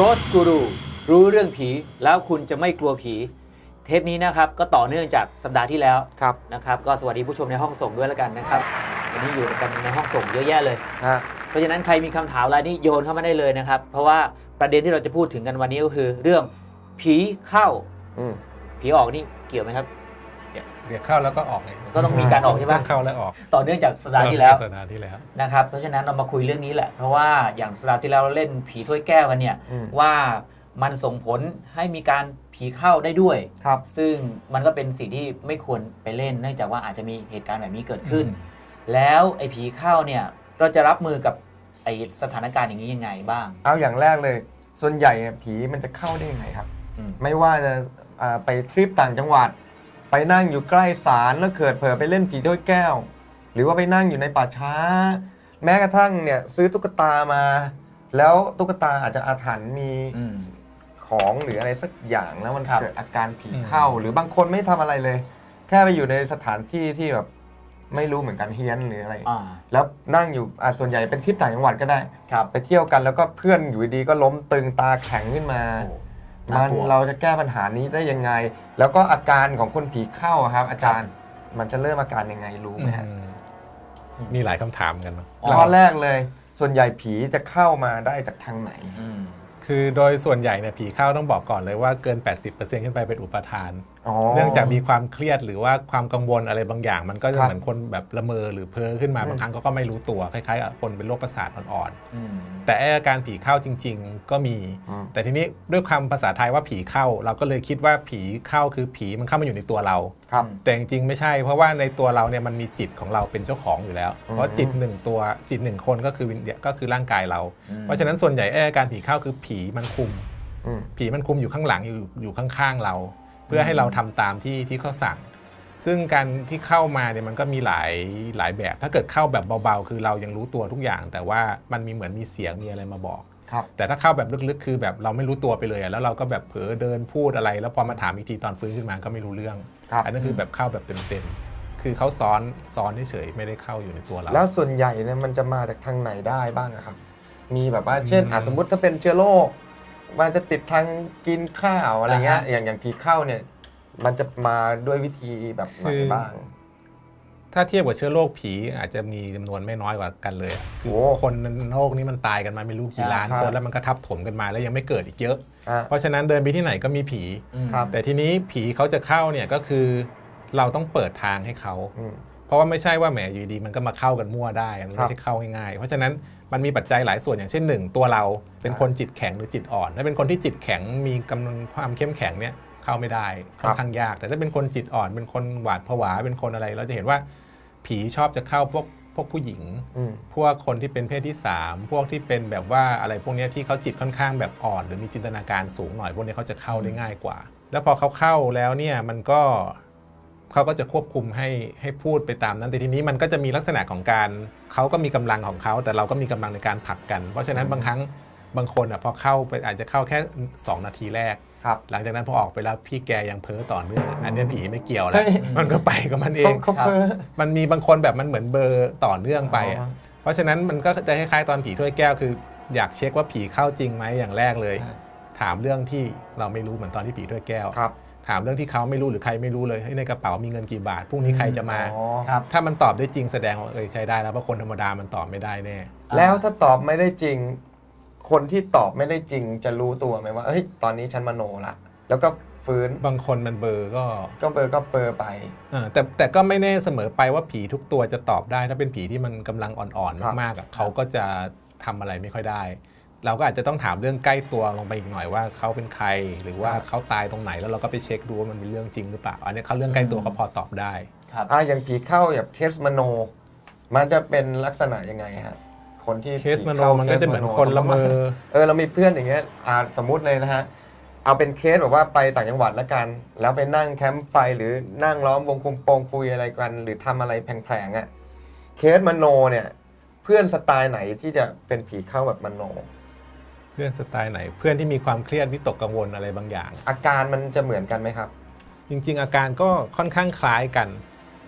Ghost Guru รู้เรื่องผีแล้วคุณจะไม่กลัวผี เทปนี้นะครับก็ต่อเนื่องจากสัปดาห์ที่แล้วครับนะครับก็สวัสดีผู้ชมในห้องส่งด้วยแล้วกันนะครับวันนี้อยู่กันในห้องส่งเยอะแยะเลย ฮะ เพราะฉะนั้นใครมีคำถามอะไรนี่โยนเข้ามาได้เลยนะครับ เพราะว่าประเด็นที่เราจะพูดถึงกันวันนี้ก็คือ เรื่องผีเข้าอืมผีออกนี่เกี่ยวไหมครับ เรียกเข้าแล้วก็ออกเลยก็ต้องมีการออกใช่ไหม ต้องเข้าแล้วออกต่อเนื่องจากสัปดาห์ที่แล้ว สัปดาห์ที่แล้ว นะครับ เพราะฉะนั้นเรามาคุยเรื่องนี้แหละ เพราะว่าอย่างสัปดาห์ที่แล้วเราเล่นผีถ้วยแก้วกันเนี่ยอืม ว่ามันส่งผลให้มีการผีเข้าได้ด้วย ครับ ซึ่งมันก็เป็นสิ่งที่ไม่ควรไปเล่น เนื่องจากว่าอาจจะมีเหตุการณ์แบบนี้เกิดขึ้น แล้วไอ้ผีเข้าเนี่ยเราจะรับมือกับไอ้สถานการณ์อย่างนี้ยังไงบ้าง เอาอย่างแรกเลย ส่วนใหญ่เนี่ยผีมันจะเข้าได้ยังไงครับ อืม ไม่ว่าจะอ่าไปทริปต่างจังหวัด ไปนั่งอยู่ใกล้ศาลแล้วเกิดเผลอไปเล่นผีถ้วยแก้ว หรือว่าไปนั่งอยู่ในป่าช้า แม้กระทั่งเนี่ยซื้อตุ๊กตามา แล้วตุ๊กตาอาจจะอาถรรพ์มีอืม ของหรืออะไรสักอย่างแล้วมันครับเกิดอาการผีอืมเข้า หรือบางคนไม่ทำอะไรเลย แค่ไปอยู่ในสถานที่ที่แบบไม่รู้เหมือนกันเฮี้ยนหรืออะไร อ่า แล้วนั่งอยู่อะส่วนใหญ่เป็นทริปต่างจังหวัดก็ได้ ครับ ไปเที่ยวกันแล้วก็เพื่อนอยู่ดีๆก็ล้มตึงตาแข็งขึ้นมา โอ้มั น่านกลัว เราจะแก้ปัญหานี้ได้ยังไง แล้วก็อาการของคนผีเข้าอะครับ อาจารย์มันจะเริ่มอาการยังไงรู้ไหมฮะอืมมีหลายคำถามกันเนอะอ๋อข้อแรกเลย ส่วนใหญ่ผีจะเข้ามาได้จากทางไหนอืมคือโดยส่วนใหญ่เนี่ยผีเข้าต้องบอกก่อนเลยว่าเกิน 80%ขึ้นไปเป็นอุปทานอ๋อ เนื่องจากมีความเครียดหรือว่าความกังวลอะไรบางอย่าง มันก็จะครับเหมือนคนแบบละเมอหรือเพ้อขึ้นมาอืมบางครั้งก็ก็ไม่รู้ตัวคล้ายๆกับคนเป็นโรคประสาทอ่อนอืมๆแต่ไอ้อาการผีเข้าจริง ๆ ก็มีอืมแต่ทีนี้ด้วยคำภาษาไทยว่าผีเข้า เราก็เลยคิดว่าผีเข้าคือผีมันเข้ามาอยู่ในตัวเราครับแต่จริงๆไม่ใช่ เพราะว่าในตัวเราเนี่ยมันมีจิตของเราเป็นเจ้าของอยู่แล้วอืมเพราะจิตหนึ่งตัวจิตหนึ่งคนก็คือวิญญาก็คือร่างกายเราอืมเพราะฉะนั้นส่วนใหญ่ไอ้อาการผีเข้าคือผีมันคุมอืมผีมันคุมอยู่ข้างหลังอยู่อยู่ข้างๆเรา เพื่อให้เราทำตามที่ที่เขาสั่ง ซึ่งการที่เข้ามาเนี่ยมันก็มีหลายหลายแบบ ถ้าเกิดเข้าแบบเบาๆ คือเรายังรู้ตัวทุกอย่าง แต่ว่ามันมีเหมือนมีเสียงมีอะไรมาบอกครับแต่ถ้าเข้าแบบลึกๆ คือแบบเราไม่รู้ตัวไปเลยอะแล้วเราก็แบบเผลอเดินพูดอะไร แล้วพอมาถามอีกทีตอนฟื้นขึ้นมาก็ไม่รู้เรื่องครับอันนั้นคือแบบเข้าแบบเต็มๆ คือเขาซ้อนซ้อนเฉยๆไม่ได้เข้าอยู่ในตัวเรา แล้วส่วนใหญ่เนี่ยมันจะมาจากทางไหนได้บ้างอะครับ มีแบบว่าเช่นอะสมมติถ้าเป็นเชื้อโรค มันจะติดทางกินข้าวอะไรเงี้ยอ่าฮะอย่างอย่างผีเข้าเนี่ย มันจะมาด้วยวิธีแบบไหนบ้าง ถ้าเทียบกับเชื้อโรคผีอาจจะมีจำนวนไม่น้อยกว่ากันเลยอะคือโอ้คนโรคนี้มันตายกันมาไม่รู้กี่ล้านครับคนแล้วมันก็ทับถมกันมาแล้วยังไม่เกิดอีกเยอะ อะ เพราะฉะนั้นเดินไปที่ไหนก็มีผีอืมครับ แต่ทีนี้ผีเขาจะเข้าเนี่ยก็คือเราต้องเปิดทางให้เขา อืม เพราะว่าไม่ใช่ว่าแหมอยู่ดีมันก็มาเข้ากันมั่วได้มันครัไม่บใช่เข้าง่ายๆ เพราะฉะนั้นมันมีปัจจัยหลายส่วนอย่างเช่นหนึ่งตัวเราเป็นคนจิตแข็งหรือจิตอ่อน ถ้าเป็นคนที่จิตแข็งมีกำลังความเข้มแข็งเนี่ยเข้าไม่ได้ค่อนข้างยาก แต่ถ้าเป็นคนจิตอ่อน เป็นคนหวาดผวาเป็นคนอะไรเราจะเห็นว่าผีชอบจะเข้าพวกพวกผู้หญิงอืมพวกคนที่เป็นเพศที่ 3 พวกที่เป็นแบบว่าอะไรพวกเนี้ยที่เขาจิตค่อนข้างแบบอ่อน หรือมีจินตนาการสูงหน่อยพวกนี้เขาจะเข้าได้ง่ายกว่า แล้วพอเขาเข้าแล้วเนี่ยมันก็ เขาก็จะควบคุมให้ให้พูดไปตามนั้น แต่ทีนี้มันก็จะมีลักษณะของการเขาก็มีกำลังของเขา แต่เราก็มีกำลังในการผลักกัน เพราะฉะนั้นบางครั้งบางคนอะพอเข้าไปอาจจะเข้าแค่ 2 นาทีแรกครับหลังจากนั้นพอออกไปแล้วพี่แกยังเพ้อต่อเนื่องอันเนี้ยผีไม่เกี่ยวแล้เฮ้วยมันก็ไปกับมันเอเขางเขาเพ้อมันมีบางคนแบบมันเหมือนเบลอร์ต่อเนื่องไปอะอ๋อเพราะฉะนั้นมันก็จะคล้ายๆตอนผีถ้วยแก้วคือ อยากเช็คว่าผีเข้าจริงไหมอย่างแรกเลยใช่ถามเรื่องที่เราไม่รู้เหมือนตอนที่ผีถ้วยแก้วครับ ถามเรื่องที่เขาไม่รู้หรือใครไม่รู้เลยเฮ้ยในกระเป๋ามีเงินกี่บาทพรุ่งนี้ใครจะมา อ๋อครับ ถ้ามันตอบได้จริงแสดงว่าเออใช้ได้แล้วเพราะคนธรรมดามันตอบไม่ได้แน่ แล้วถ้าตอบไม่ได้จริง คนที่ตอบไม่ได้จริงจะรู้ตัวไหมว่าเฮ้ยตอนนี้ฉันมโนละแล้วก็ฟื้นบางคนมันเบลอร์ก็ก็เบอร์ก็เบอร์ไป เออแต่แต่ก็ไม่แน่เสมอไปว่าผีทุกตัวจะตอบได้ ถ้าเป็นผีที่มันกำลังอ่อนครับๆมากๆอะเขาก็จะทำอะไรไม่ค่อยได้ เราก็อาจจะต้องถามเรื่องใกล้ตัวลงไปอีกหน่อยว่าเขาเป็นใคร หรือว่าเขาตายตรงไหนแล้วเราก็ไปเช็คดูว่ามันเป็นเรื่องจริงหรือเปล่า อันนี้เขาเรื่องใกล้ตัวเขาพอตอบได้ครับอะอย่างผีเข้าแบบเคสมโน มันจะเป็นลักษณะยังไงฮะคนที่เคสมโนผีข้ามันก็จะเหมือนคสคนละเมอเออเรามีเพื่อนอย่างเงี้ยอ่าสมมุติเลยนะฮะเอาเป็นเคสแบบว่าไปต่างจังหวัดแล้วกัน แล้วไปนั่งแคมป์ไฟหรือนั่งล้อมวงคุมโปงคุยอะไรกัน หรือทำอะไรแผลงๆอะ่ะเคสมโนเนี่ย เพื่อนสไตล์ไหนที่จะเป็นผีเข้าแบบมโน เพื่อนสไตล์ไหน เพื่อนที่มีความเครียดวิตกกังวลอะไรบางอย่าง อาการมันจะเหมือนกันไหมครับ จริง ๆ อาการก็ค่อนข้างคล้ายกัน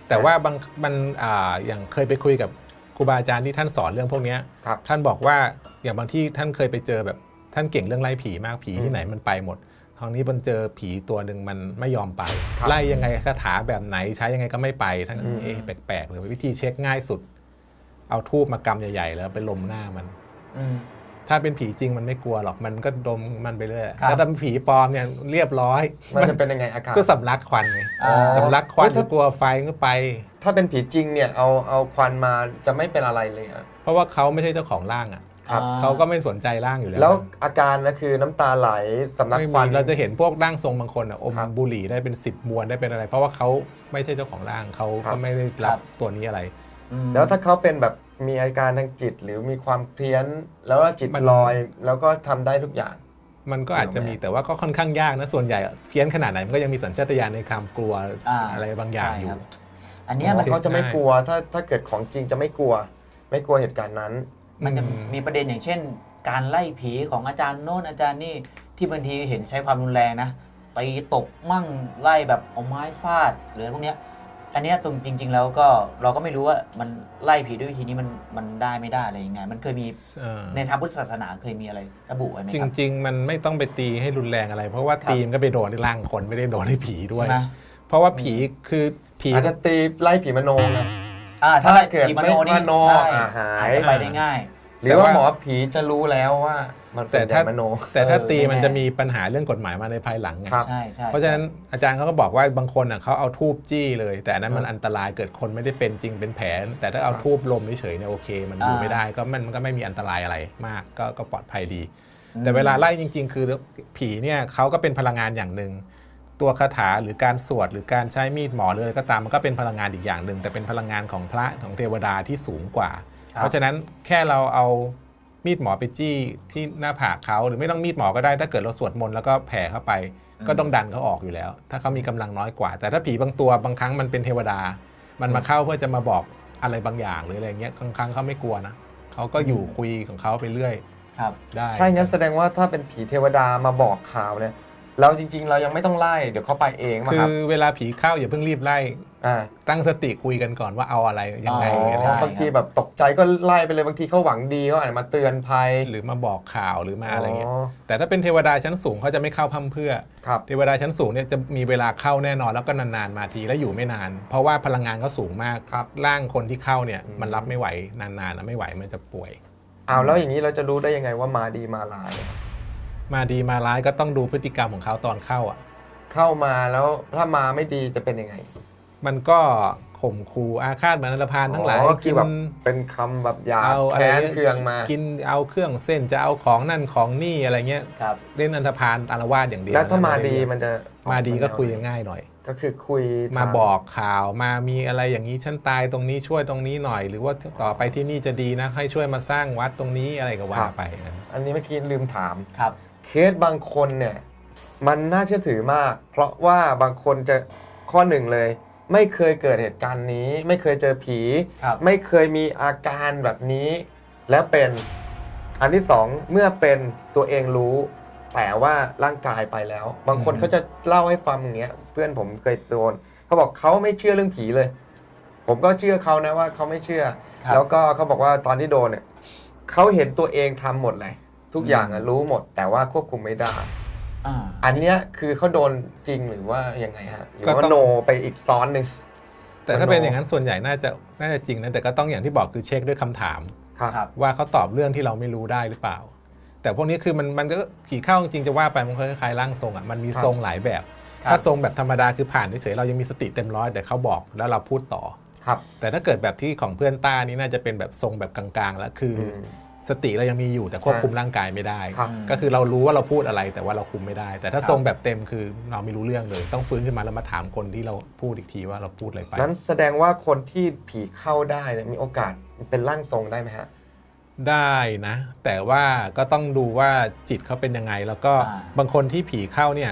แต่ว่าบางมันอ่าอย่างเคยไปคุยกับครูบาอาจารย์ที่ท่านสอนเรื่องพวกเนี้ยครับ ท่านบอกว่าอย่างบางที่ท่านเคยไปเจอแบบท่านเก่งเรื่องไล่ผีมากผีที่ไหนมันไปหมดคราวนี้มันเจอผีตัวหนึ่งมันไม่ยอมไป ครับไล่ยังไงคาถาแบบไหนใช้ยังไงก็ไม่ไปท่านก็อืม เอ๊ะแปลกๆเลยวิธีเช็คง่ายสุด เอาทูบมากำใหญ่ๆ แล้วไปลมหน้ามัน อืม ถ้าเป็นผีจริงมันไม่กลัวหรอกมันก็ดมมันไปเรื่อยครับ แล้วถ้าเป็นผีปลอมเนี่ยเรียบร้อยมันจะเป็นยังไงอาการ ก็สำลักควันไงอ่าสำลักควันเฮ้ยถ้า ก็กลัวไฟก็ไป ถ้าเป็นผีจริงเนี่ยเอาเอาควันมาจะไม่เป็นอะไรเลยอะเพราะว่าเขาไม่ใช่เจ้าของร่างอะครับ อ่ เขาก็ไม่สนใจร่างอยู่แล้วแล้วอาการนะคือน้ำตาไหลสำลักไม่ควัมีน เราจะเห็นพวกร่างทรงบางคนอะอมครับบุหรี่ได้เป็น 10 มวนได้เป็นอะไร เพราะว่าเขาไม่ใช่เจ้าของร่างเขาครัก็บ ไม่ได้รับตัวนี้อะไร อืมแล้วถ้าเขาเป็นแบบ มีอาการทางจิตหรือมีความเพี้ยน แล้วก็จิตมัน ลอย แล้วก็ทำได้ทุกอย่าง มันก็อาจจะมีเกี่ยวไหมแต่ว่าก็ค่อนข้างยากนะ ส่วนใหญ่เพี้ยนขนาดไหนมันก็ยังมีสัญชาตญาณในความกลัวอ่า อะไรบางอย่างอยู่ใช่ครับอันเนี้ยมันช็คเขาจะไม่ได้กลัวถ้าถ้าเกิดของจริงจะไม่กลัว ไม่กลัวเหตุการณ์นั้น มันจะอืมมีประเด็นอย่างเช่น การไล่ผีของอาจารย์โน่นอาจารย์นี่ที่บางทีเห็นใช้ความรุนแรงนะตีตกมั่งไล่แบบเอาไม้ฟาดหรืออะไรพวกเนี้ย อันเนี้ยตรงจริง ๆ แล้วก็เราก็ไม่รู้ว่ามันไล่ผีด้วยวิธีนี้มันมันได้ไม่ได้อะไรยังไง มันเคยมีเออในทางพุทธศาสนาเคยมีอะไรระบุไว้ไหมจครับ ริง ๆ มันไม่ต้องไปตีให้รุนแรงอะไร เพราะว่าครับ ตีมันก็ไปโดนที่ร่างคนไม่ได้โดนที่ผีด้วย ใช่ไหมเพราะว่าผีคือผีอาจจะตีไล่ผีมโนไง อ่าถ้าไล่ถ้าเกิดผีมโนนี่ไม่มโนใช่อ่าหาย อาจจะไปได้ง่าย หรือว่าหมอผีจะรู้แล้วว่า มันแต่เป็นถ้ามโนแต่ถ้าเออตีมันแน่ๆจะมีปัญหาเรื่องกฎหมายมาในภายหลังไงครับใช่ใช่เพราะฉะนั้นอาจารย์เขาก็บอกว่าบางคนอะเขาเอาทูบจี้เลย แต่อันนั้นมันครับอันตรายเกิดคนไม่ได้เป็นจริงเป็นแผลแต่ถ้าเอาครับทูบลมเฉยๆเนี่ยโอเค มันอยู่ไม่ได้ก็มันมันก็ไม่มีอันตรายอะไรมากก็ก็ปลอดภัยดี แต่เวลาไล่จริง ๆ คือผีเนี่ยเขาก็เป็นพลังงานอย่างหนึ่งตัวคาถาหรือการสวดหรือการใช้มีดหมอหรืออะไรก็ตามมันก็เป็นพลังงานอีกอย่างหนึ่ง แต่เป็นพลังงานของพระของเทวดาที่สูงกว่า เพราะฉะนั้นแค่เราเอา มีดหมอไปจี้ที่หน้าผากเขาหรือไม่ต้องมีดหมอก็ได้ถ้าเกิดเราสวดมนต์แล้วก็แผ่เข้าไป ก็ต้องดันเขาออกอยู่แล้ว ถ้าเขามีกำลังน้อยกว่า แต่ถ้าผีบางตัวบางครั้งมันเป็นเทวดา มันมาเข้าเพื่อจะมาบอกอะไรบางอย่างหรืออะไรเงี้ยบางครั้งเขาไม่กลัวนะเขาก็อยู่คุยของเขาไปเรื่อยครับได้ถ้าอย่างนั้นแสดงว่าถ้าเป็นผีเทวดามาบอกข่าวเนี่ย เราจริง ๆ เรายังไม่ต้องไล่เดี๋ยวเขาไปเองมาคืครับอเวลาผีเข้าอย่าเพิ่งรีบไล่อ่าตั้งสติคุยกันก่อนว่าเอาอะไรยังไงอ๋ออะไรใช่ บางทีแบบตกใจก็ไล่ไปเลยบางทีเขาหวังดีเขาอาจจะมาเตือนภัยหรือมาบอกข่าวหรือมาอะไรเงี้ยอ๋อแต่ถ้าเป็นเทวดาชั้นสูงเขาจะไม่เข้าพั่มเพรื่อ ครับเทวดาชั้นสูงเนี่ยจะมีเวลาเข้าแน่นอนแล้วก็นานๆมาทีแล้วอยู่ไม่นาน เพราะว่าพลังงานเขาสูงมากครับร่างคนที่เข้าเนี่ยอืมมันรับไม่ไหวนานๆนะไม่ไหวมันจะป่วยอ้าวแล้วอย่างนี้เราจะรู้ได้ยังไงว่ามาดีมาร้าย มาดีมาร้ายก็ต้องดูพฤติกรรมของเขาตอนเข้าอะ เข้ามาแล้วถ้ามาไม่ดีจะเป็นยังไงมันก็ข่มขู่อาฆาตเหมือนนรพานทั้งหลายอ๋อคืกิอนแบบเป็นคำแบบหยาบเอาอะไรแค้นเนี่ยเคืองมากินเอาเครื่องเส้นจะเอาของนั่นของนี่อะไรเงี้ยครับ เล่นอันธพาลอารวาสอย่างเดียวแล้วถ้ามาไดีมันจะมาดีก็คุยกันง่ายหน่อย ก็คือคุยมาถบอกข่าวมามีอะไรอย่างนี้ฉันตายตรงนี้ช่วยตรงนี้หน่อย หรือว่าต่อไปที่นี่จะดีนะให้ช่วยมาสร้างวัดตรงนี้อะไรก็ว่าไปนะอันนี้เมื่อกี้ลืมถามครับ เคสบางคนเนี่ยมันน่าเชื่อถือมาก เพราะว่าบางคนจะข้อหนึ่งเลย ไม่เคยเกิดเหตุการณ์นี้ ไม่เคยเจอผี ครับ ไม่เคยมีอาการแบบนี้ แล้วเป็นอันที่สองเมื่อเป็นตัวเองรู้ แต่ว่าร่างกายไปแล้ว บางคนอืม เขาจะเล่าให้ฟังอย่างเงี้ย เพื่อนผมเคยโดนเขาบอกเขาไม่เชื่อเรื่องผีเลย ผมก็เชื่อเขานะว่าเขาไม่เชื่อ ครับ แล้วก็เขาบอกว่าตอนที่โดนเนี่ยเขาเห็นตัวเองทำหมดเลย ทุกอย่างอะรู้หมด แต่ว่าควบคุมไม่ได้ อ่า อันเนี้ยคือเขาโดนจริงหรือว่ายังไงฮะ หรือก็ว่าต้อง โนไปอีกซ้อนหนึ่ง แต่ถ้าเป็นอย่างนั้นส่วนใหญ่น่าจะน่าจะจริงนะแต่ก็ต้องอย่างที่บอกคือเช็คด้วยคำถาม ครับ ครับ ว่าเขาตอบเรื่องที่เราไม่รู้ได้หรือเปล่า แต่พวกนี้คือมันมันก็ผีเข้าจริงๆจะว่าไปมันคล้ายๆร่างทรงอะมันมีครับ ทรงหลายแบบ ครับ ถ้าทรงแบบธรรมดาคือผ่านเฉยๆเรายังมีสติเต็มร้อยแต่เขาบอกแล้วเราพูดต่อ ครับ แต่ถ้าเกิดแบบที่ของเพื่อนต้านี่น่าจะเป็นแบบทรงแบบกลางๆแล้วคืออม สติเรายังมีอยู่แต่ควบคุมร่างกายไม่ได้ ครับ ก็คือเรารู้ว่าเราพูดอะไรแต่ว่าเราคุมไม่ได้ แต่ถ้าครับทรงแบบเต็มคือเราไม่รู้เรื่องเลย ต้องฟื้นขึ้นมาแล้วมาถามคนที่เราพูดอีกทีว่าเราพูดอะไรไป นั้นแสดงว่าคนที่ผีเข้าได้เนี่ยมีโอกาสเป็นร่างทรงได้ไหมฮะ ได้นะ แต่ว่าก็ต้องดูว่าจิตเขาเป็นยังไง แล้วก็อ่า บางคนที่ผีเข้าเนี่ย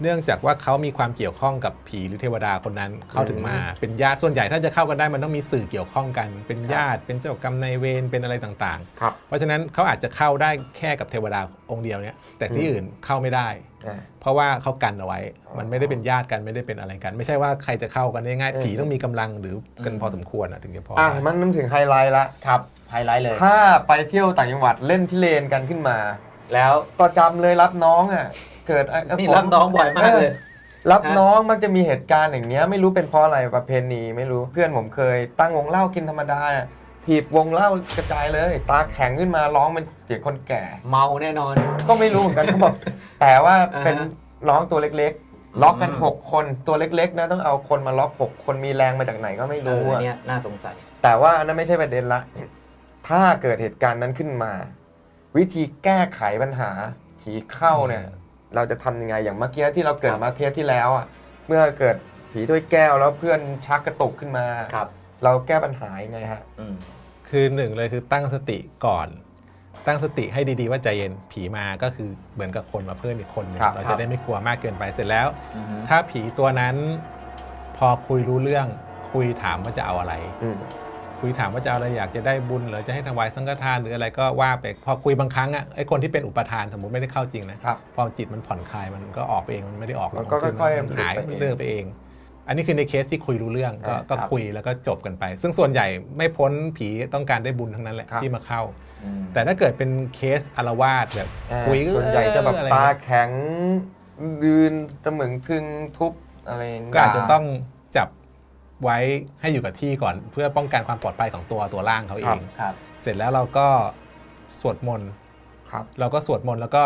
เนื่องจากว่าเขามีความเกี่ยวข้องกับผีหรือเทวดาคนนั้นเขาถึงมา เป็นญาติส่วนใหญ่ถ้าจะเข้ากันได้มันต้องมีสื่อเกี่ยวข้องกัน เป็นญาติเป็นเจ้ากรรมนายเวรเป็นอะไรต่างๆครับเพราะฉะนั้นเขาอาจจะเข้าได้แค่กับเทวดาองค์เดียวเนี่ยแต่ที่อืมอื่นเข้าไม่ได้อ่าเพราะว่าเขากันเอาไว้อ๋อมันไม่ได้เป็นญาติกันไม่ได้เป็นอะไรกัน ไม่ใช่ว่าใครจะเข้ากันได้ง่ายอืมผีต้องมีกำลังหรือกันอืมพอสมควรอะถึงจะพออะได้มันนึกถึงไฮไลท์ละ ครับไฮไลท์เลย ถ้าไปเที่ยวต่างจังหวัดเล่นพิเรนกันขึ้นมา แล้วประจำเลยรับน้องอะ เกิดไอ้นี่ผมรับน้องบ่อยมากเลย รับฮะน้องมักจะมีเหตุการณ์อย่างเนี้ย ไม่รู้เป็นเพราะอะไรประเพณีไม่รู้เพื่อนผมเคย ตั้งวงเล่ากินธรรมดาอะถีบวงเล่ากระจายเลย ตาแข็งขึ้นมาร้องเป็นเสียงคนแก่ เมาแน่นอน ก็ไม่รู้เหมือนกันเขาบอก แต่ว่าเป็นอ่าฮะน้องตัวเล็กๆ ล็อกกันอืมหกคนตัวเล็กๆนะต้องเอาคนมาล็อกหกคนมีแรงมาจากไหนก็ไม่เอรู้ออะเนี่ยน่าสงสัย แต่ว่าอันนั้นไม่ใช่ประเด็นละ ถ้าเกิดเหตุการณ์นั้นขึ้นมา วิธีแก้ไขปัญหาผีเข้าเนี่ย เราจะทำยังไงอย่างเมื่อกี้ที่เราเกิดครับมาเทปที่แล้วอะเมื่อเกิดผีด้วยแก้วแล้วเพื่อนชักกระตุกขึ้นมา ครับเราแก้ปัญหายังไงฮะ อืม คือหนึ่งเลยคือตั้งสติก่อน ตั้งสติให้ดีๆว่าใจเย็นผีมาก็คือเหมือนกับคนมาเพิ่มอีกคนหนึงครับ เราครัจะบได้ไม่กลัวมากเกินไปเสร็จแล้ว อือฮึ ถ้าผีตัวนั้นพอคุยรู้เรื่องคุยถามว่าจะเอาอะไร อืม คุยถามว่าจะเอาอะไรอยากจะได้บุญหรือจะให้ถวายสังฆทานหรืออะไรก็ว่าไปพอคุยบางครั้งอะไอ้คนที่เป็นอุปทานสมมติไม่ได้เข้าจริงนะครับพอจิตมันผ่อนคลายมันก็ออกไปเองมันไม่ได้ออกมันก็ขึ้นค่อยๆมันหายหลุดไปเองเรื่องไปเอง อันนี้คือในเคสที่คุยรู้เรื่องก็อ่าก็ครับคุยแล้วก็จบกันไป ซึ่งส่วนใหญ่ไม่พ้นผีต้องการได้บุญทั้งนั้นแหละครับที่มาเข้าอืมแต่ถ้าเกิดเป็นเคสอารวาสแบบอ่าคุยส่วนใหญ่จะแบบอไรตาเงี้ยแข็งยืนตะเหมึงทึงทุบอะไรย่งเงี้ยก็อาจจะต้องจับ ไว้ให้อยู่กับที่ก่อนเพื่อป้องกันความปลอดภัยของตัวตัวร่างเขาเอครับ ง ครับ เสร็จแล้วเราก็สวดมนต์ ครับ เราก็สวดมนต์แล้วก็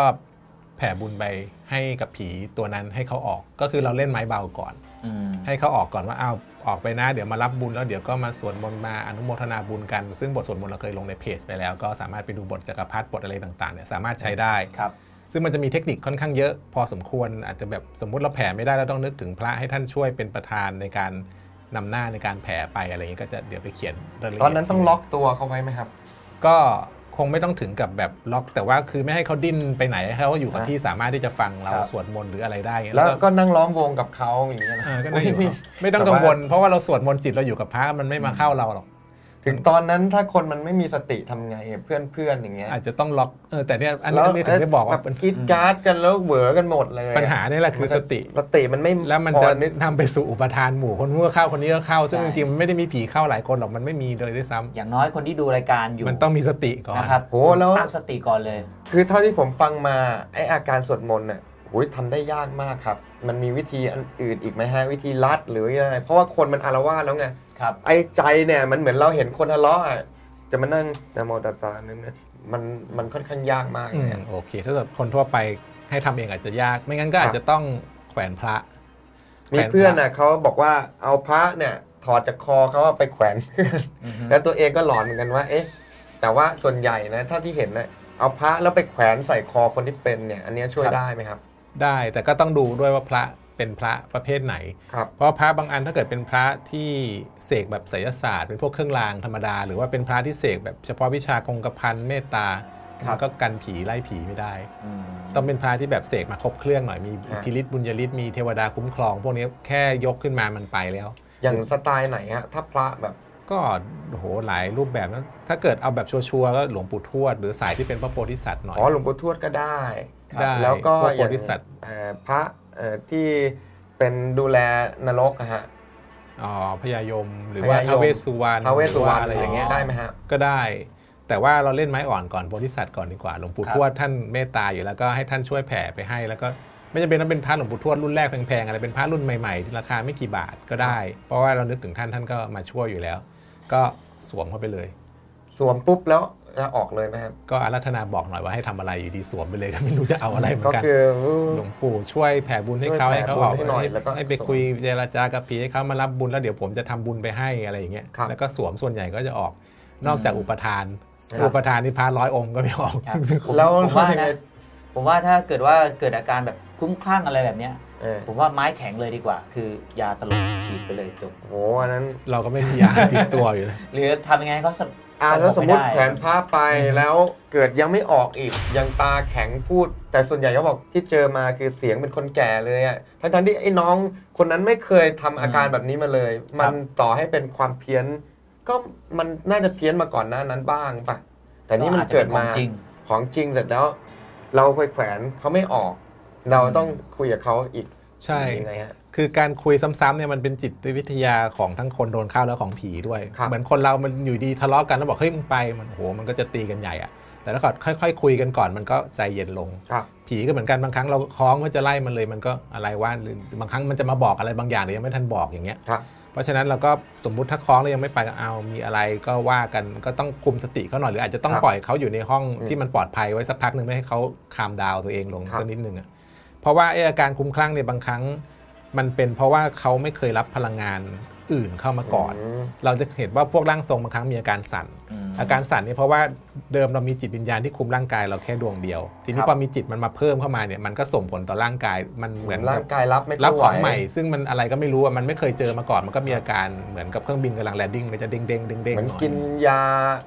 แผ่บุญไปให้กับผีตัวนั้นให้เขาออก ก็คือเราเล่นไม้เบาก่อน อืม ให้เขาออกก่อนว่าเอาออกไปนะ เดี๋ยวมารับบุญแล้วเดี๋ยวก็มาสวดมนต์มาอนุโมทนาบุญกัน ซึ่งบทสวดมนต์เราเคยลงในเพจไปแล้ว ก็สามารถไปดูบทจักรพรรดิบทอะไรต่างๆเนี่ยสามารถใช้ได้ ครับ ซึ่งมันจะมีเทคนิคค่อนข้างเยอะ พอสมควรอาจจะแบบสมมุติเราแผ่ไม่ได้เราต้องนึกถึงพระให้ท่านช่วยเป็นประธานในการ นำหน้าในการแผ่ไปอะไรอย่างนี้ก็จะเดี๋ยวไปเขียนรายละเอียดตอนนั้นต้องล็อกตัวเขาไว้ไหมครับ ก็คงไม่ต้องถึงกับแบบล็อก แต่ว่าคือไม่ให้เขาดิ้นไปไหนให้เขาอยู่กับอะที่สามารถที่จะฟังเราครับ สวดมนต์หรืออะไรได้แล้วก็นั่งล้อมวงกับเขาอย่างเงี้ยนะเออก็นั่งอยู่โอ้ยไม่ต้องกังวล เพราะว่าเราสวดมนต์จิตเราอยู่กับพระมันไม่มาเข้าเราหรอก ถึงตอนนั้นถ้าคนมันไม่มีสติทำไงเพื่อนเพื่อนๆอย่างเงี้ยอาจจะต้องล็อกเออแต่เนี่ยอันนี้อันนี้ถึงได้บอกว่าแบบกรีดกราร์ดกันแล้วเหวอกันหมดเลยอะปัญหาเนี่ยแหละคือสติ สติมันไม่แล้วมันพอจะนึกนำไปสู่อุปทานหมู่คนนู้นก็เข้าคนนี้ก็เข้า ซึ่งใช่ จริงๆมันไม่ได้มีผีเข้าหลายคนหรอกมันไม่มีเลยด้วยซ้ำอย่างน้อยคนที่ดูรายการอยู่มันต้องมีสติก่อน นะครับโหแล้ว ตั้งสติก่อนเลย คือเท่าที่ผมฟังมาไออาการสวดมนต์เนี่ยโอ้ยทำได้ยากมากครับ มันมีวิธีอันอื่นอีกไหมฮะวิธีลัดหรือยังไงเพราะว่าคนมันอารวาสแล้วไง ครับ ไอ้ใจเนี่ยมันเหมือนเราเห็นคนทะเลาะอะจะมานั่งนะโมตัสสะนึงเนี่ยมันมันค่อนข้างยากมากอืเลมยอะโอเค ถ้าเกิดคนทั่วไปให้ทำเองอาจจะยาก ไม่งั้นก็อาจจะต้องแขวนพระ มีแขวนพระเพื่อนน่ะเขาบอกว่าเอาพระเนี่ยถอดจากคอเขาเอาไปแขวนเพื่อนอือฮึแล้วตัวเองก็หลอนเหมือนกันว่า เอ๊ะ แต่ว่าส่วนใหญ่นะถ้าที่เห็นนะเอาพระแล้วไปแขวนใส่คอคนที่เป็นเนี่ย อันเนี้ยช่วยได้ไหมครับ ได้แต่ก็ต้องดูด้วยว่าพระ เป็นพระประเภทไหน ครับ เพราะพระบางอันถ้าเกิดเป็นพระที่เสกแบบไสยศาสตร์เป็นพวกเครื่องรางธรรมดา หรือว่าเป็นพระที่เสกแบบเฉพาะวิชาคงกระพันเมตตาครับ มันก็กันผีไล่ผีไม่ได้ อืม ต้องเป็นพระที่แบบเสกมาครบเครื่องหน่อยมีอิทธิฤทธิ์บุญญาฤทธิ์มีเทวดาคุ้มครอง พวกนี้แค่ยกขึ้นมามันไปแล้ว อย่างสไตล์ไหนฮะ ถ้าพระแบบ ก็โอ้โหหลายรูปแบบนะถ้าเกิดเอาแบบชัวร์ๆก็หลวงปู่ทวด หรือสายที่เป็นพระโพธิสัตว์หน่อย อ๋อหลวงปู่ทวดก็ได้ ได้แล้วก็พวกอโพย่างธิสัตว์เอ่อพระ เอ่อที่เป็นดูแลนรกอะฮะ อ๋อพญายมหรือว่าพญายม ท้าวเวสสุวรรณท้าวเวสสุวรรณหอะไรออย่างเงี้ยได้ไหมฮะ ก็ได้ แต่ว่าเราเล่นไม้อ่อนก่อนโพธิสัตว์ก่อนดีกว่าหลวงปู่ครับ ทวดท่านเมตตาอยู่แล้วก็ให้ท่านช่วยแผ่ไปให้ แล้วก็ไม่จำเป็นต้องเป็นพระหลวงปู่ทวดรุ่นแรกแพงๆอะไรเป็นพระรุ่นใหม่ๆที่ราคาไม่กี่บาทก็ได้ เพราะว่าเรานึกถึงท่านท่านก็มาช่วยอยู่แล้ว ก็สวมเข้าไปเลย สวมปุ๊บแล้ว จะออกเลยไหมครับ ก็อารัธนาบอกหน่อยว่าให้ทำอะไรอยู่ดีสวมไปเลยก็ไม่รู้จะเอาอะไรเหมือก็นกันคือหลวงปู่ช่วยแผ่บุญให้เขาช่วยให้แผ่เขาออกบุญให้หน่อยแล้วก็ให้ไปคุยเจรจากับผีให้เขามารับบุญแล้วเดี๋ยวผมจะทำบุญไปให้อะไรอย่างเงี้ยครับแล้วก็สวมส่วนใหญ่ก็จะออกนอกจากอุปทานครับอุปทานนี่พาร้อยองค์ก็ไม่ออกครับแล้วผมว่ายังไงนะผมว่าถ้าเกิดว่าเกิดอาการแบบคลุ้มคลั่งอะไรแบบเนี้ยเออผมว่าไม้แข็งเลยดีกว่า คือยาสลบฉีดไปเลยจบโหอันนั้นเราก็ไม่มียาติดตัวอยู่เลยหรือทำยังไงให้เขาสลบ อ่าแล้วสมมติไได้แขวนผ้าไปแล้วเกิดยังไม่ออกอีกยังตาแข็งพูด แต่ส่วนใหญ่เขาบอกที่เจอมาคือเสียงเป็นคนแก่เลยอะทั้งทั้งๆที่ไอ้น้องคนนั้นไม่เคยทำอาการแบบนี้มาเลย มันต่อให้เป็นความเพี้ยน ก็มันน่าจะเพี้ยนมาก่อนหน้านั้นบ้างปะแต่นี่มันเกิดมาอาจจะเป็นของจริงของจริงเสร็จแล้ว เราไปแขวนเขาไม่ออก เราต้องคุยกับเขาอีกใช่ยังไงฮะ คือการคุยซ้ำๆเนี่ยมันเป็นจิตวิทยาของทั้งคนโดนเข้าแล้วของผีด้วย ครับ เหมือนคนเรามันอยู่ดีทะเลาะกันแล้วบอกเฮ้ยมึงไปมันโหมันก็จะตีกันใหญ่อะแต่แต่ถ้าเกิดค่อย ๆ คุยกันก่อนมันก็ใจเย็นลง ครับ ผีก็เหมือนกันบางครั้งเราคล้องเพื่อจะไล่มันเลยมันก็อะไรว่าหรือบางครั้งมันจะมาบอกอะไรบางอย่างแต่ยังไม่ทันบอกอย่างเงี้ย ครับ เพราะฉะนั้นเราก็สมมุติถ้าคล้องแล้วยังไม่ไปก็เอามีอะไรก็ว่ากันก็ต้องคุมสติเขาหน่อยหรืออาจจะต้องครับปล่อยเขาอยู่ในห้องอืมที่มันปลอดภัยไว้สักพักหนึ่งไม่ให้เขาคามดาวตัวเองลงครับ สักนิดหนึ่งอะเพราะว่าไอ้อาการคลุ้มคลั่งเนี่ยบางครั้ง มันเป็นเพราะว่าเขาไม่เคยรับพลังงานอื่นเข้ามาก่อนมเราจะเห็นว่าพวกร่างทรงบางครั้งมีอาการสั่นอืมอาการสั่นเนี่ยเพราะว่าเดิมเรามีจิตวิญญาณที่คุมร่างกายเราแค่ดวงเดียว ทีนี้ครับพอมีจิตมันมาเพิ่มเข้ามาเนี่ยมันก็ส่งผลต่อร่างกายมันเหเหมืมืออนนกัร่าบงกายรับไม่รับค่อยของไหวใหม่ ซึ่งมันอะไรก็ไม่รู้อะมันไม่เคยเจอมาก่อนมันก็มีอาการเหมือนกับเครื่องบินกำลังแลนดิ้งมันจะเด้งเด้งเด้งเด้งเหมือนหน่อยกินยา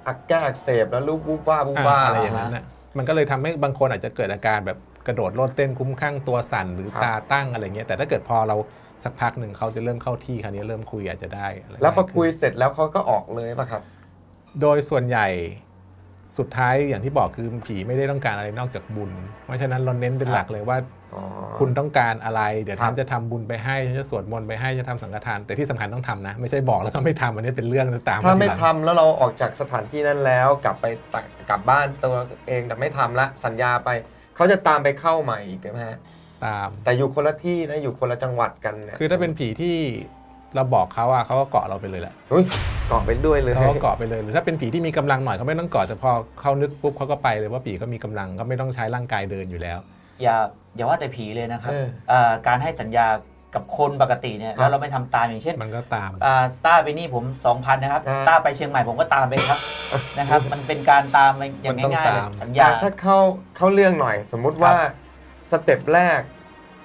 อักแก้อักเสบแล้วรูปวูบว่าบวูบอ่าว่าอะไรอย่างนั้นนะมันก็เลยทำให้บางคนอาจจะเกิดอาการแบบ กระโดดโลดเต้นคุ้มข้างตัวสั่นหรือครับตาตั้งอะไรเงี้ยแต่ถ้าเกิดพอเราสักพักหนึ่งเขาจะเริ่มเข้าที่คราวนี้เริ่มคุยอาจจะได้ะไรแล้วพอง่าขึ้นคุยเสร็จแล้วเขาก็ออกเลยป่ะครับ โดยส่วนใหญ่สุดท้ายอย่างที่บอกคือผีไม่ได้ต้องการอะไรนอกจากบุญ เพราะฉะนั้นเราเน้นเป็นหลักเลยว่าอ๋อคุณต้องการอะไร เดี๋ยวครับท่านจะทำบุญไปให้ฉันจะสวดมนต์ไปให้จะทำสังฆทาน แต่ที่สำคัญต้องทำนะ ไม่ใช่บอกแล้วก็ไม่ทำอันนี้เป็นเรื่องตามถ้าทีไม่หลังทำแล้วเราออกจากสถานที่นั้นแล้ว กลับไปตักกลับบ้านตัวเองแต่ไม่ทำละสัญญาไป เขาจะตามไปเข้าใหม่อีกใช่ไหมฮะตาม แต่อยู่คนละที่นะอยู่คนละจังหวัดกันเนี่ยคือถ้าเป็นผีที่เราบอกเขาอะเขาก็เกาะเราไปเลยแหละอุ้ยเกาะไปด้วยเลยเขาก็เกาะไปเลยหรือถ้าเป็นผีที่มีกำลังหน่อยเขาไม่ต้องเกาะแต่พอเขานึกปุ๊บเขาก็ไปเลยว่าผีก็มีกำลังก็ไม่ต้องใช้ร่างกายเดินอยู่แล้ว อย่าอย่าว่าแต่ผีเลยนะครับเออ เอ่อการให้สัญญา กับคนปกติเนี่ยครับ แล้วเราไม่ทำตามอย่างเช่นมันก็ตาม อ่าต้าไปนี่ผม2,000นะครับอ่า ต้าไปเชียงใหม่ผมก็ตามไปครับนะครับ มันเป็นการตามอย่างมันต้องง่ายๆเลยตาม สัญแต่ญาถ้าเข้าเข้าเรื่องหน่อย สมมุติว่าสเต็ปแรก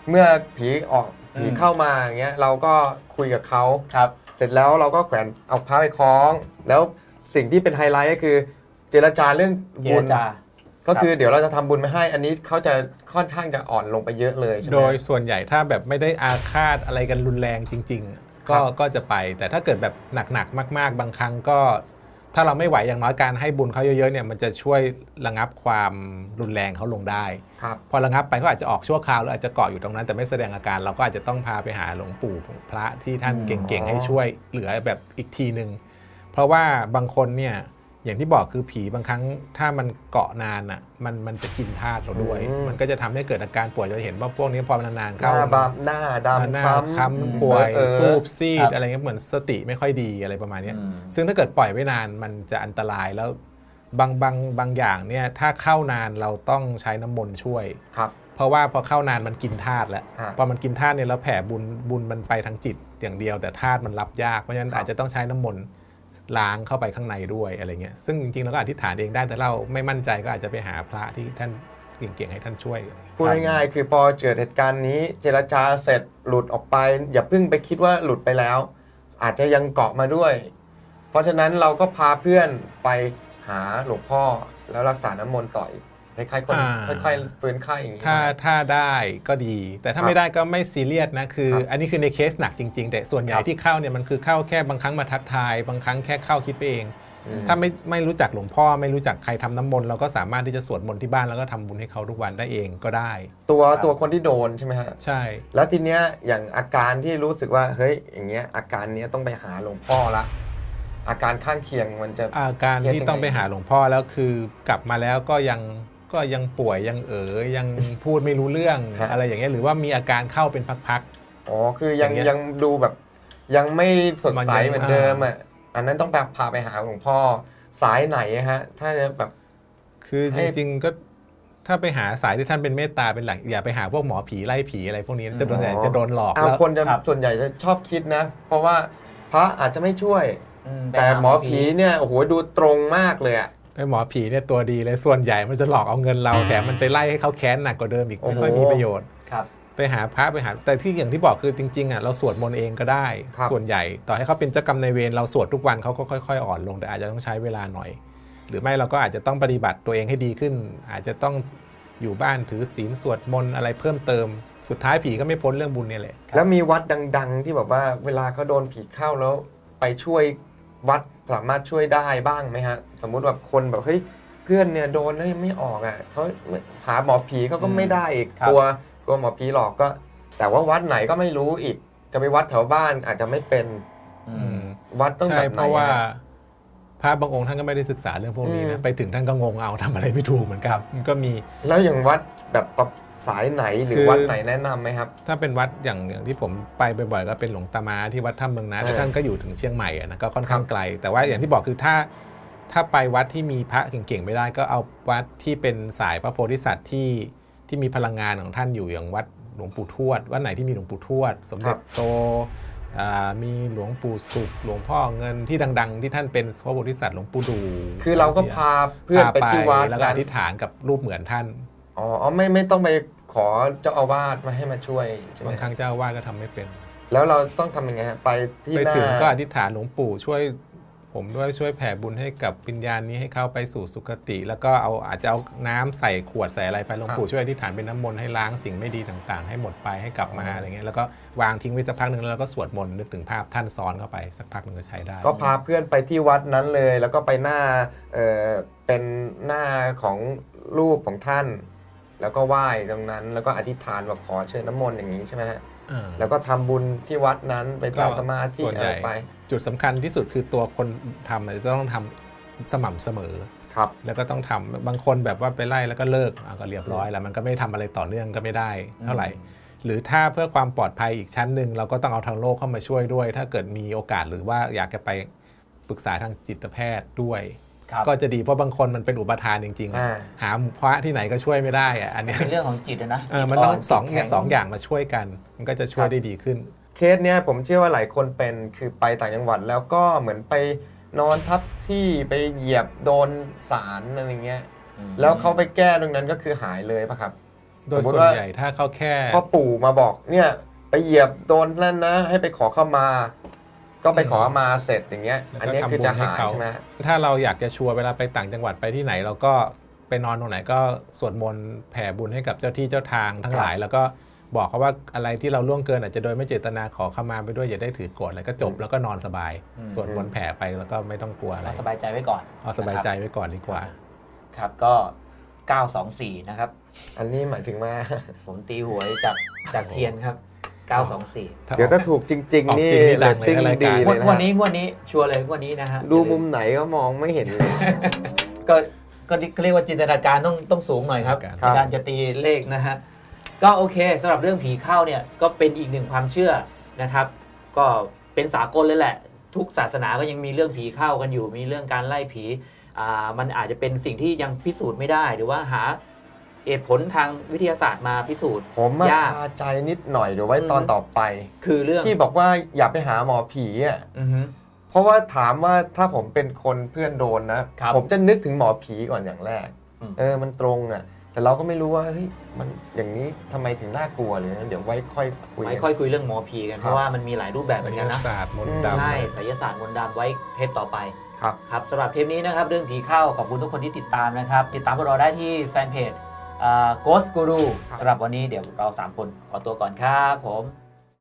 เมื่อผีออกผีอืมเข้ามาอย่างเงี้ยเราก็คุยกับเขา ครับ เสร็จแล้วเราก็แขวนเอาพระไปคล้อง แล้วสิ่งที่เป็นไฮไลท์ก็คือ เจรจาเรื่องเจบุรญจา ก็คือเดี๋ยวเราจะทำบุญมาให้ อันนี้เขาจะค่อนข้างจะอ่อนลงไปเยอะเลยใช่ไหม โดยส่วนใหญ่ถ้าแบบไม่ได้อาฆาตอะไรกันรุนแรงจริง ๆ ก็ครับ ก็จะไป แต่ถ้าเกิดแบบหนักๆมาก ๆ บางครั้งก็ ถ้าเราไม่ไหวอย่างน้อยการให้บุญเขาเยอะๆเนี่ยมันจะช่วยระงับความรุนแรงเขาลงได้ ครับ พอระงับไปเขาอาจจะออกชั่วคราวหรืออาจจะเกาะอยู่ตรงนั้น แต่ไม่แสดงอาการเราก็อาจจะต้องพาไปหาหลวงปู่พระที่ท่านอืมเก่งๆให้ช่วยเหลือแบบอีกทีหนึ่งเพราะว่าบางคนเนี่ย อย่างที่บอกคือผีบางครั้งถ้ามันเกาะนานอะมันมันจะกินธาตุเราด้วย อืม มันก็จะทำให้เกิดอาการป่วยจะเห็นว่าพวกนี้พอมันนานๆหเข้า น้าบามหน้าดำหน้าคล้ำค้ำป่วยเออสูบซีครัดบอะไรเงี้ยเหมือนสติไม่ค่อยดีอะไรประมาณเนี้ยอืม ซึ่งถ้าเกิดปล่อยไว้นานมันจะอันตรายแล้วบางบางบางอย่างเนี่ยถ้าเข้านานเราต้องใช้น้ำมนต์ช่วย ครับ เพราะว่าพอเข้านานมันกินธาตุแล้วฮะพอมันกินธาตุเนี่ยแล้วแผ่บุญบุญมันไปทางจิตอย่างเดียว แต่ธาตุมันรับยากเพราะฉะนั้นครับ อาจจะต้องใช้น้ำมนต์ ล้างเข้าไปข้างในด้วยอะไรเงี้ยซึ่งจริงๆเราก็อธิษฐานเองได้แต่เราไม่มั่นใจก็อาจจะไปหาพระที่ท่านเก่งๆให้ท่านช่วยพูดง่ายๆคือพอเกิดเหตุการณ์นี้เจรจาเสร็จหลุดออกไป อย่าเพิ่งไปคิดว่าหลุดไปแล้ว อาจจะยังเกาะมาด้วย เพราะฉะนั้นเราก็พาเพื่อนไปหาหลวงพ่อแล้วรักษาน้ำมนต์ต่ออีก คล้ายๆคนอ่า ค่อยๆฟื้นไข้อย่างนี้ ถ้านะถ้าได้ก็ดี แต่ถ้าครับไม่ได้ก็ไม่ซีเรียสนะคือ ครับอันนี้คือในเคสหนักจริง ๆ แต่ส่วนใหญ่ครับ ที่เข้าเนี่ยมันคือเข้าแค่บางครั้งมาทักทาย บางครั้งแค่เข้าคิดไปเอง อืม ถ้าไม่ไม่รู้จักหลวงพ่อไม่รู้จักใครทำน้ำมนต์เราก็สามารถที่จะสวดมนต์ที่บ้านแล้วก็ทำบุญให้เขาทุกวันได้เองก็ได้ ตัวครับตัวคนที่โดนใช่ไหมฮะ ใช่ แล้วทีเนี้ยอย่างอาการที่รู้สึกว่าเฮ้ยอย่างเงี้ยอาการเนี้ยต้องไปหาหลวงพ่อละ อาการข้างเคียงมันจะ อาการเครียดที่ยังไงต้องไปหาหลวงพ่อแล้วคือกลับมาแล้วก็ยัง ก็ยังป่วยยังเอ๋อยังพูดไม่รู้เรื่องฮะ อะไรอย่างเงี้ยหรือว่ามีอาการเข้าเป็นพัก อ๋อคือยังอย่างเงี้ยยังดูแบบ ยังไม่สดมันใสยังเหมือนเดิมอ่าอะอันนั้นต้องแบบพาไปหาหลวงพ่อสายไหนอะฮะ ถ้าจะแบบ ๆ คือให้จริงๆก็ถ้าไปหาสายที่ท่านเป็นเมตตาเป็นหลักอย่าไปหาพวกหมอผีไล่ผีอะไรพวกนี้จะโดนจะโดนหลอกเอาแล้วคนจะครับ ส่วนใหญ่จะชอบคิดนะ เพราะว่าพระอาจจะไม่ช่วย อืไปแต่าหมอผีเนี่ยโอ้โหดูตรงมากเลยอะ ไอ้หมอผีเนี่ยตัวดีเลยส่วนใหญ่มันจะหลอกเอาเงินเราแถมมันไปไล่ให้เขาแค้นหนักกว่าเดิมอีกโอ้ไม่โหค่อยมีประโยชน์ครับ ไปหาพระไปหาแต่ที่อย่างที่บอกคือจริงๆอะเราสวดมนต์เองก็ได้ครับส่วนใหญ่ต่อให้เขาเป็นเจ้ากรรมนายเวรเราสวดทุกวันเขาก็ค่อยๆ อ่อนลงแต่อาจจะต้องใช้เวลาหน่อย หรือไม่เราก็อาจจะต้องปฏิบัติตัวเองให้ดีขึ้น อาจจะต้องอยู่บ้านถือศีลสวดมนต์อะไรเพิ่มเติม สุดท้ายผีก็ไม่พ้นเรื่องบุญเนี่ยแหละแล้วมีวัดดัง ๆ ที่แบบว่าเวลาเขาโดนผีเข้าแล้วไปช่วย วัดสามารถช่วยได้บ้างไหมฮะ สมมุติแบบคนแบบเฮ้ยเพื่อนเนี่ยโดนแล้วยังไม่ออกอะเขาหาหมอผีเขาก็ไม่ได้อีกครับกลัวกลัวหมอผีหลอกก็ แต่ว่าวัดไหนก็ไม่รู้อีก จะไปวัดแถวบ้านอาจจะไม่เป็นอือืมมวัดต้องใช่แบบไหนเพราะว่าฮะพระบางองค์ท่านก็ไม่ได้ศึกษาเรื่องพวกนี้อืนะมไปถึงท่านก็งงเอาทำอะไรไม่ถูกเหมือนกันมันก็มี แล้วอย่างวัดแบบ สายไหนหรือคือ วัดไหนแนะนำไหมครับ ถ้าเป็นวัดอย่างอย่างที่ผมไปบ่อยๆก็เป็นหลวงตามาที่วัดถ้ำเมืองนะเออแต่ท่านก็อยู่ถึงเชียงใหม่อะนะก็ค่อนข้างครับไกล แต่ว่าอย่างที่บอกคือถ้าถ้าไปวัดที่มีพระเก่งๆไม่ได้ก็เอาวัดที่เป็นสายพระโพธิสัตว์ที่ที่มีพลังงานของท่านอยู่อย่างวัดหลวงปู่ทวดวัดไหนที่มีหลวงปู่ทวด สมเด็จโตอ่ามีหลวงปู่สุขหลวงพ่อเงินที่ดัง ๆ ที่ท่านเป็นพระโพธิสัตว์หลวงปู่ดูคือเราก็พาเพื่อนไปที่วัดแล้วก็นั้อนธิษฐานกับรูปเหมือนท่าน อ๋ออ๋อไม่ไม่ต้องไป ขอเจ้าอาวาสมาให้มาช่วยใช่ไหมบางครั้งเจ้าอาวาสก็ทำไม่เป็น แล้วเราต้องทำยังไงฮะไปที่ไปหน้าถึงก็อธิษฐานหลวงปู่ช่วย ผมด้วยช่วยแผ่บุญให้กับวิญญาณนี้ให้เข้าไปสู่สุคติ แล้วก็เอาอาจจะเอาน้ำใส่ขวดใส่อะไรไปหลวงปู่ช่วยอธิษฐานเป็นน้ำมนต์ให้ล้างสิ่งไม่ดีต่างๆ ให้หมดไปให้กลับมาอะไรเงี้ยแล้วก็วางทิ้งไว้สักพักหนึ่งแล้วเราก็สวดมนต์นึกถึงภาพท่านซ้อนเข้าไปสักพักหนึ่งก็ใช้ได้ ก็พาเพื่อนไปที่วัดนั้นเลย แล้วก็ไปหน้าเออเป็นหน้าของรูปของท่าน แล้วก็ไหว้ตรงนั้น แล้วก็อธิษฐานแบบขอเชิญน้ำมนต์อย่างนี้ใช่ไหมฮะอ่า แล้วก็ทำบุญที่วัดนั้นไปทำสมาธิส่วนอะใหไรญ่ ไปจุดสำคัญที่สุดคือตัวคนทำอะจะต้องทำสม่ำเสมอ ครับ แล้วก็ต้องทำบางคนแบบว่าไปไล่แล้วก็เลิกอะก็เรียบร้อยแล้ว มันก็ไม่ทำอะไรต่อเนื่องก็ไม่ได้เท่าไหร่ หรือถ้าเพื่อความปลอดภัยอีกชั้นหนึ่งเราก็ต้องเอาทางโลกเข้ามาช่วยด้วย ถ้าเกิดมีโอกาสหรือว่าอยากจะไปปรึกษาทางจิตแพทย์ด้วยครับ ก็จะดีเพราะบางคนมันเป็นอุปทานจริงอ่าๆหาพระที่ไหนก็ช่วยไม่ได้อะอันเนี้ยเป็นเรื่องของจิตอะนะเออจิตมันต้องจิตสองแข็สองอย่างมาช่วยกัน มันก็จะช่วยได้ดีขึ้น เคสเนี้ยผมเชื่อว่าหลายคนเป็นคือไปต่างจังหวัดแล้วก็เหมือนไปนอนทับที่ไปเหยียบโดนสารอะไรเงี้ยอืมแล้วเขาไปแก้ตรงนั้นก็คือหายเลยปะครับ โดยสมมุติส่วนว่าใหญ่ถ้าเขาแค่พ่อปู่มาบอกเนี่ยไปเหยียบโดนนั่นนะ ให้ไปขอเข้ามา ก็ไปขอเข้ามาเสร็จอย่างเงี้ย แล้วก็อันเนี้ยคือจะหายทำบุญให้เขา ใช่ไหมฮะถ้าเราอยากจะชัวร์เวลาไปต่างจังหวัดไปที่ไหน เราก็ไปนอนตรงไหนก็สวดมนต์แผ่บุญให้กับเจ้าที่เจ้าทางทั้งหลาย แล้วก็บอกเขาว่าอะไรที่เราล่วงเกินอาจจะโดยไม่เจตนาขอเข้ามาไปด้วยอย่าได้ถือโกรธแล้วก็จบแล้วก็นอนสบาย สวดมนต์แผ่ไปแล้วก็ไม่ต้องกลัวอะไรเอาสบายใจไว้ก่อนเอาสบายใจไว้ก่อนดีกว่าครับก็ 924 นะครับ อันนี้หมายถึงว่า ผมตีหวยจากจากเทียนครับ 924 เดี๋ยวถ้าถูกจริงออกๆนี่จริงนี่เรดัตงเลยติ้งรายดีการเลงวดยนะงวดฮะนี้งวดนี้ชัวร์เลยงวดนี้นะฮะดูมุมไหนก็มองไม่เห็นเลย ก็ก็เรียกว่าจินตนาการต้องต้องสูงหน่อยครับครับ ในการจะตีเลขนะฮะก็โอเคสำหรับเรื่องผีเข้าเนี่ยก็เป็นอีกหนึ่งความเชื่อนะครับ ก็เป็นสากลเลยแหละ ทุกศาสนาก็ยังมีเรื่องผีเข้ากันอยู่ มีเรื่องการไล่ผีอ่ามันอาจจะเป็นสิ่งที่ยังพิสูจน์ไม่ได้ หรือว่าหา เหตุผลทางวิทยาศาสตร์มาพิสูจน์ผมมายาก คาใจนิดหน่อยเดี๋ยวไว้อืมตอนต่อไป คือเรื่องที่บอกว่าอย่าไปหาหมอผีอะอือฮึ เพราะว่าถามว่าถ้าผมเป็นคนเพื่อนโดนนะ ครับผมจะนึกถึงหมอผีก่อนอย่างแรก อืม เออมันตรงอะ แต่เราก็ไม่รู้ว่าเฮ้ยมันอย่างนี้ทำไมถึงน่ากลัวหรือเดี๋ยวไว้ค่อยคุยไม่กันค่อยคุยเรื่องหมอผีกันครับเพราะว่ามันมีหลายรูปแบบเหมือนกันนะ ศาสตร์มนต์อืมดำ ใช่ไสยศาสตร์มนต์ดำไว้เทปต่อไปครับ ครับสำหรับเทปนี้นะครับ เรื่องผีเข้าขอบคุณทุกคนที่ติดตามนะครับ ติดตามพวกเราได้ที่แฟนเพจ Ghost Guru ครับสำหรับวันนี้เดี๋ยวเรา 3 คนขอตัวก่อนครับผม